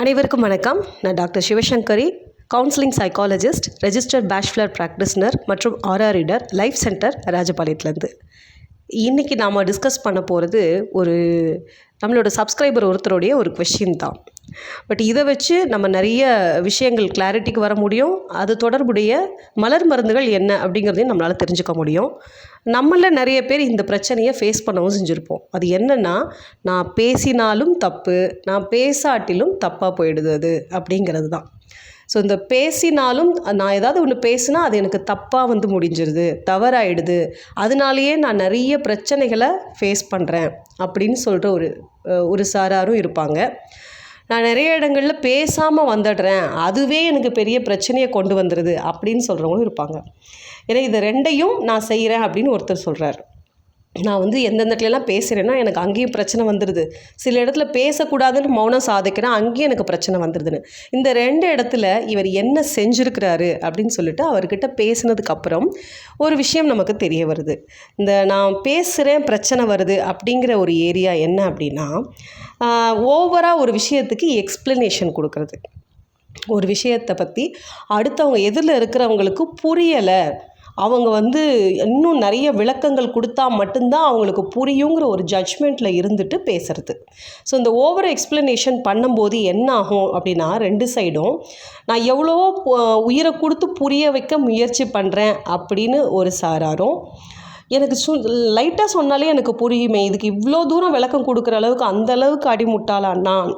அனைவருக்கும் வணக்கம். நான் doctor Sivasankari counselling psychologist registered bachelor practitioner மற்றும் ஆர்ஆர் ரீடர் லைஃப் சென்டர் ராஜபாளையத்துலேருந்து. இன்றைக்கி நாம் டிஸ்கஸ் பண்ண போகிறது ஒரு நம்மளோட சப்ஸ்கிரைபர் ஒருத்தருடைய ஒரு கொஷின் தான். பட் இதை வச்சு நம்ம நிறைய விஷயங்கள் கிளாரிட்டிக்கு வர முடியும். அது தொடர்புடைய மலர் மருந்துகள் என்ன அப்படிங்கிறதையும் நம்மளால் தெரிஞ்சுக்க முடியும். நம்மளில் நிறைய பேர் இந்த பிரச்சனையை ஃபேஸ் பண்ணவும் செஞ்சுருப்போம். அது என்னென்னா நான் பேசினாலும் தப்பு நான் பேசாட்டிலும் தப்பாக போயிடுது அது அப்படிங்கிறது தான். ஸோ இந்த பேசினாலும் நான் ஏதாவது ஒன்று பேசினா அது எனக்கு தப்பாக வந்து முடிஞ்சிருது தவறாயிடுது. அதனாலேயே நான் நிறைய பிரச்சனைகளை ஃபேஸ் பண்ணுறேன் அப்படின்னு சொல்கிற ஒரு ஒரு சாராரும் இருப்பாங்க. நான் நிறைய இடங்களில் பேசாமல் வந்துடுறேன் அதுவே எனக்கு பெரிய பிரச்சனையை கொண்டு வந்துடுது அப்படின்னு சொல்கிறவங்களும் இருப்பாங்க. ஏன்னா இது ரெண்டையும் நான் செய்கிறேன் அப்படின்னு ஒருத்தர் சொல்கிறார் நான் வந்து எந்தெந்த இடத்துலலாம் பேசுகிறேன்னா எனக்கு அங்கேயும் பிரச்சனை வந்துடுது சில இடத்துல பேசக்கூடாதுன்னு மௌனம் சாதிக்கிறேன் அங்கேயும் எனக்கு பிரச்சனை வந்துடுதுன்னு இந்த ரெண்டு இடத்துல இவர் என்ன செஞ்சுருக்கிறாரு அப்படின்னு சொல்லிட்டு அவர்கிட்ட பேசினதுக்கப்புறம் ஒரு விஷயம் நமக்கு தெரிய வருது. இந்த நான் பேசுகிறேன் பிரச்சனை வருது அப்படிங்கிற ஒரு ஏரியா என்ன அப்படின்னா ஓவராக ஒரு விஷயத்துக்கு எக்ஸ்ப்ளனேஷன் கொடுக்கறது. ஒரு விஷயத்தை பற்றி அடுத்தவங்க எதிரில் இருக்கிறவங்களுக்கு புரியலை. அவங்க வந்து இன்னும் நிறைய விளக்கங்கள் கொடுத்தா மட்டும்தான் அவங்களுக்கு புரியுங்கிற ஒரு ஜட்ஜ்மெண்ட்டில் இருந்துட்டு பேசுகிறது ஸோ இந்த ஓவர் எக்ஸ்ப்ளனேஷன் பண்ணும்போது என்ன ஆகும் அப்படின்னா ரெண்டு சைடும் நான் எவ்வளோ உயிரை கொடுத்து புரிய வைக்க முயற்சி பண்ணுறேன் அப்படின்னு ஒரு சாராரும் எனக்கு சு லைட்டாக சொன்னாலே எனக்கு புரியுமே. இதுக்கு இவ்வளோ தூரம் விளக்கம் கொடுக்குற அளவுக்கு அந்த அளவுக்கு அடிமுட்டாளா நான்?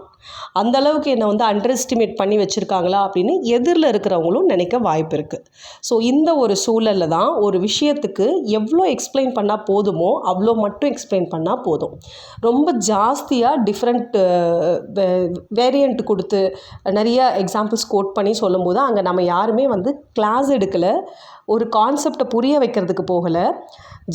அந்த அளவுக்கு என்னை வந்து அண்டர் எஸ்டிமேட் பண்ணி வச்சுருக்காங்களா அப்படின்னு எதிரில் இருக்கிறவங்களும் நினைக்க வாய்ப்பு இருக்குது ஸோ இந்த ஒரு சூழலில் தான் ஒரு விஷயத்துக்கு எவ்வளோ எக்ஸ்பிளைன் பண்ணால் போதுமோ அவ்வளோ மட்டும் எக்ஸ்பிளைன் பண்ணால் போதும். ரொம்ப ஜாஸ்தியாக டிஃப்ரெண்ட் வேரியண்ட் கொடுத்து நிறைய எக்ஸாம்பிள்ஸ் கோட் பண்ணி சொல்லும்போது அங்கே நம்ம யாருமே வந்து கிளாஸ் எடுக்கலை. ஒரு கான்செப்டை புரிய வைக்கிறதுக்கு போகலை.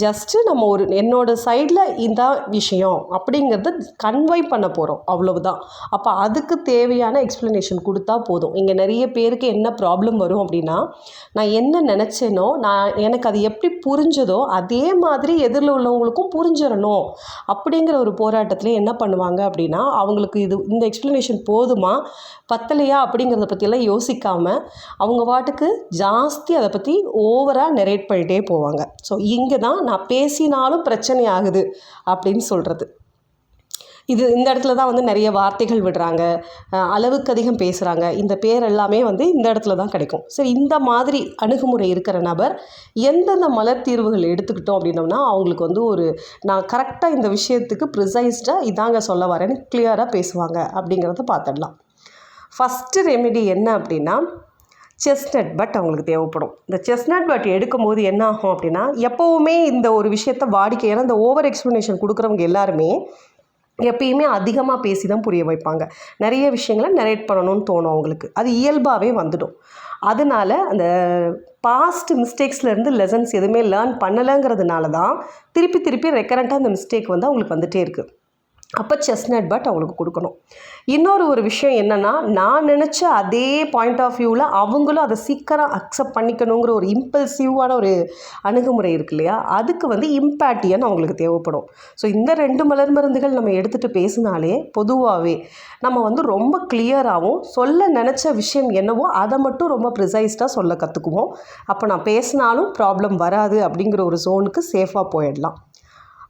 ஜஸ்ட்டு நம்ம ஒரு என்னோடய சைடில் இந்த விஷயம் அப்படிங்கிறத கன்வை பண்ண போகிறோம் அவ்வளவுதான். அப்போ அதுக்கு தேவையான எக்ஸ்ப்ளனேஷன் கொடுத்தா போதும். இங்கே நிறைய பேருக்கு என்ன ப்ராப்ளம் வரும் அப்படின்னா நான் என்ன நினச்சேனோ நான் எனக்கு அது எப்படி புரிஞ்சதோ அதே மாதிரி எதிரில் உள்ளவங்களுக்கும் புரிஞ்சிடணும் அப்படிங்கிற ஒரு போராட்டத்தில் என்ன பண்ணுவாங்க அப்படின்னா அவங்களுக்கு இது இந்த எக்ஸ்ப்ளனேஷன் போதுமா பத்தலையா அப்படிங்கிறத பற்றியெல்லாம் யோசிக்காமல் அவங்க பாட்டுக்கு ஜாஸ்தி அதை பற்றி ஓவராக நெரேட் பண்ணிகிட்டே போவாங்க. ஸோ இங்கே தான் நான் பேசினாலும் பிரச்சனை ஆகுது அப்படின்னு சொல்கிறது இது இந்த இடத்துல தான் வந்து நிறைய வார்த்தைகள் விடுறாங்க. அளவுக்கு அதிகம் பேசுகிறாங்க இந்த பேர் எல்லாமே வந்து இந்த இடத்துல தான் கிடைக்கும். சரி இந்த மாதிரி அணுகுமுறை இருக்கிற நபர் எந்தெந்த மலர் தீர்வுகள் எடுத்துக்கிட்டோம் அப்படின்னோம்னா அவங்களுக்கு வந்து ஒரு நான் கரெக்டாக இந்த விஷயத்துக்கு ப்ரிசைஸ்டாக இதாங்க சொல்ல வரேன்னு கிளியராக பேசுவாங்க அப்படிங்கிறத பார்த்துடலாம். ஃபஸ்ட்டு ரெமெடி என்ன அப்படின்னா செஸ்னட் பட் அவங்களுக்கு தேவைப்படும். இந்த செஸ்னட் பட் எடுக்கும்போது என்ன ஆகும் அப்படின்னா எப்போவுமே இந்த ஒரு விஷயத்த வாடிக்கை ஏன்னா இந்த ஓவர் எக்ஸ்ப்ளனேஷன் கொடுக்குறவங்க எல்லாருமே எப்பயுமே அதிகமாக பேசி தான் புரிய வைப்பாங்க. நிறைய விஷயங்களை நரேட் பண்ணணும்னு தோணும் அவங்களுக்கு. அது இயல்பாகவே வந்துடும். அதனால அந்த பாஸ்ட் மிஸ்டேக்ஸ்லேருந்து லெசன்ஸ் எதுவுமே லேர்ன் பண்ணலைங்கிறதுனால தான் திருப்பி திருப்பி ரெக்கரண்ட்டாக அந்த மிஸ்டேக் வந்து அவங்களுக்கு வந்துகிட்டே இருக்குது அப்போ செஸ்னட் பட் அவங்களுக்கு கொடுக்கணும். இன்னொரு ஒரு விஷயம் என்னென்னா நான் நினச்ச அதே பாயிண்ட் ஆஃப் வியூவில் அவங்களும் அதை சீக்கிரம் அக்செப்ட் பண்ணிக்கணுங்கிற ஒரு இம்பல்சிவான ஒரு அணுகுமுறை இருக்கு இல்லையா? அதுக்கு வந்து இம்பேட்டியன் அவங்களுக்கு தேவைப்படும். ஸோ இந்த ரெண்டு மலர் மருந்துகள் நம்ம எடுத்துகிட்டு பேசினாலே பொதுவாகவே நம்ம வந்து ரொம்ப கிளியராகவும் சொல்ல நினச்ச விஷயம் என்னவோ அதை மட்டும் ரொம்ப ப்ரிசைஸ்டாக சொல்ல கற்றுக்குவோம் அப்போ நான் பேசினாலும் ப்ராப்ளம் வராது அப்படிங்கிற ஒரு ஜோனுக்கு சேஃபாக போயிடலாம்.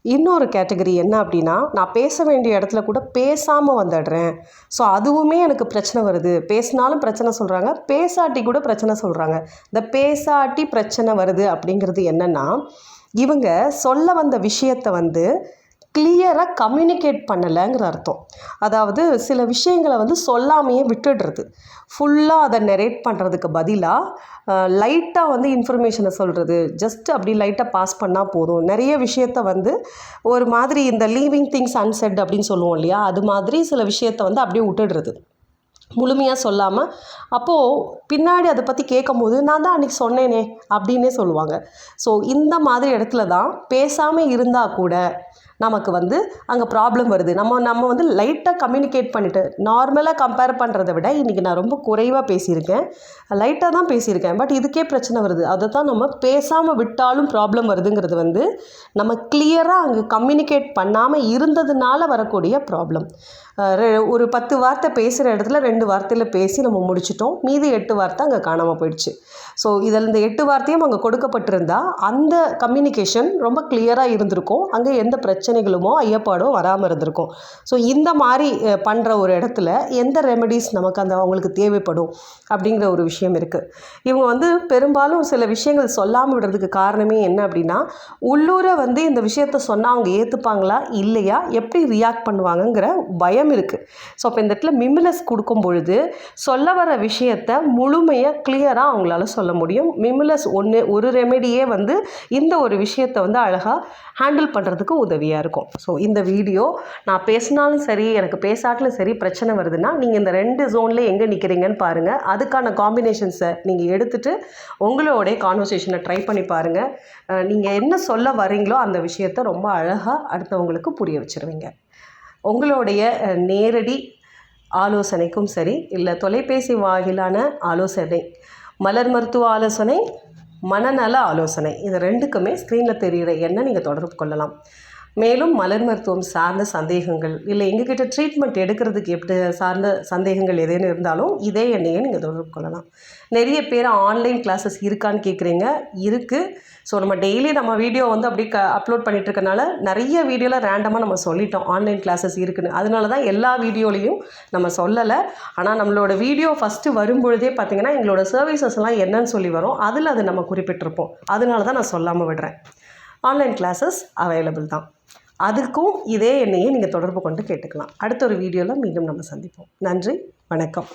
இன்னொரு கேட்டகரி என்ன அப்படின்னா நான் பேச வேண்டிய இடத்துல கூட பேசாமல் வந்துடுறேன். ஸோ அதுவுமே எனக்கு பிரச்சனை வருது. பேசினாலும் பிரச்சனை சொல்கிறாங்க பேசாட்டி கூட பிரச்சனை சொல்கிறாங்க இந்த பேசாட்டி பிரச்சனை வருது அப்படிங்கிறது என்னென்னா இவங்க சொல்ல வந்த விஷயத்தை வந்து கிளியராக கம்யூனிகேட் பண்ணலைங்கிற அர்த்தம். அதாவது சில விஷயங்களை வந்து சொல்லாமையே விட்டுடுறது. ஃபுல்லாக அதை நெரேட் பண்ணுறதுக்கு பதிலாக லைட்டாக வந்து இன்ஃபர்மேஷனை சொல்கிறது ஜஸ்ட் அப்படி லைட்டாக பாஸ் பண்ணால் போதும். நிறைய விஷயத்த வந்து ஒரு மாதிரி இந்த லீவிங் திங்ஸ் அன்செட் அப்படின்னு சொல்லுவோம் இல்லையா? அது மாதிரி சில விஷயத்த வந்து அப்படியே விட்டுடுறது. முழுமையாக சொல்லாமல் அப்போது பின்னாடி அதை பற்றி கேட்கும்போது நான் தான் அன்றைக்கி சொன்னேனே அப்படின்னே சொல்லுவாங்க. ஸோ இந்த மாதிரி இடத்துல தான் பேசாமல் இருந்தால் கூட நமக்கு வந்து அங்கே ப்ராப்ளம் வருது. நம்ம நம்ம வந்து லைட்டாக கம்யூனிகேட் பண்ணிவிட்டு நார்மலாக கம்பேர் பண்ணுறதை விட இன்றைக்கி நான் ரொம்ப குறைவாக பேசியிருக்கேன். லைட்டாக தான் பேசியிருக்கேன். பட் இதுக்கே பிரச்சனை வருது. அதை தான் நம்ம பேசாமல் விட்டாலும் ப்ராப்ளம் வருதுங்கிறது வந்து நம்ம கிளியராக அங்கே கம்யூனிகேட் பண்ணாமல் இருந்ததுனால வரக்கூடிய ப்ராப்ளம் ஒரு பத்து வார்த்தை பேசுகிற இடத்துல ரெண்டு வார்த்தையில் பேசி நம்ம முடிச்சிட்டோம். மீதி எட்டு வார்த்தை அங்கே காணாமல் போயிடுச்சு. ஸோ இதில் இந்த எட்டு வார்த்தையும் அங்கே கொடுக்கப்பட்டிருந்தால் அந்த கம்யூனிகேஷன் ரொம்ப கிளியராக இருந்திருக்கும். அங்கே எந்த பிரச்சனைகளுமோ ஐயப்பாடோ வராமல் இருந்திருக்கும். ஸோ இந்த மாதிரி பண்ணுற ஒரு இடத்துல எந்த ரெமெடிஸ் நமக்கு அந்த அவங்களுக்கு தேவைப்படும் அப்படிங்கிற ஒரு விஷயம் இருக்குது இவங்க வந்து பெரும்பாலும் சில விஷயங்கள் சொல்லாமல் விடுறதுக்கு காரணமே என்ன அப்படின்னா உள்ளூரை வந்து இந்த விஷயத்த சொன்னால் அவங்க ஏற்றுப்பாங்களா இல்லையா எப்படி ரியாக்ட் பண்ணுவாங்கங்கிற பயம் இருக்குது ஸோ அப்போ இந்த இடத்துல மிமிலஸ் கொடுக்கும் பொழுது சொல்ல வர விஷயத்த முழுமையாக கிளியராக அவங்களால சொல்ல முடியும். மிமிலஸ் ஒன்று ஒரு ரெமெடியே வந்து இந்த ஒரு விஷயத்தை வந்து அழகாக ஹேண்டில் பண்ணுறதுக்கு உதவியாக இருக்கும். ஸோ இந்த வீடியோ நான் பேசினாலும் சரி எனக்கு பேசாட்டிலும் சரி பிரச்சனை வருதுன்னா நீங்கள் இந்த ரெண்டு ஜோனில் எங்கே நிற்கிறீங்கன்னு பாருங்கள் அதுக்கான காம்பினேஷன்ஸை நீங்கள் எடுத்துகிட்டு உங்களோடைய கான்வர்சேஷனை ட்ரை பண்ணி பாருங்கள் நீங்கள் என்ன சொல்ல வரீங்களோ அந்த விஷயத்த ரொம்ப அழகாக அடுத்தவங்களுக்கு புரிய வச்சிருவீங்க. உங்களுடைய நேரடி ஆலோசனைக்கும் சரி இல்லை தொலைபேசி வாயிலான ஆலோசனை மலர் மருத்துவ ஆலோசனை மனநல ஆலோசனை இது ரெண்டுக்குமே ஸ்க்ரீனில் தெரிகிற எண்ணை நீங்கள் தொடர்பு கொள்ளலாம். மேலும் மலர் மருத்துவம் சார்ந்த சந்தேகங்கள் இல்லை எங்ககிட்ட ட்ரீட்மெண்ட் எடுக்கிறதுக்கு எப்படி சார்ந்த சந்தேகங்கள் எதேன்னு இருந்தாலும் இதே எண்ணையை நீங்கள் தொடர்பு கொள்ளலாம். நிறைய பேர் ஆன்லைன் கிளாஸஸ் இருக்கான்னு கேட்குறீங்க இருக்குது ஸோ நம்ம டெய்லி நம்ம வீடியோ வந்து அப்படி க அப்லோட் பண்ணிட்டு இருக்கனால நிறைய வீடியோவில் ரேண்டமாக நம்ம சொல்லிட்டோம் ஆன்லைன் கிளாஸஸ் இருக்குன்னு. அதனால தான் எல்லா வீடியோலையும் நம்ம சொல்லலை. ஆனால் நம்மளோட வீடியோ ஃபஸ்ட்டு வரும்பொழுதே பார்த்திங்கன்னா எங்களோட சர்வீசஸ்லாம் என்னன்னு சொல்லி வரும். அதில் அது நம்ம குறிப்பிட்டிருப்போம். அதனால தான் நான் சொல்லாமல் விடுறேன். ஆன்லைன் கிளாஸஸ் அவைலபிள் தான். அதுக்கும் இதே எண்ணையே நீங்கள் தொடர்பு கொண்டு கேட்டுக்கலாம். அடுத்த ஒரு வீடியோவில் மீண்டும் நம்ம சந்திப்போம். நன்றி வணக்கம்.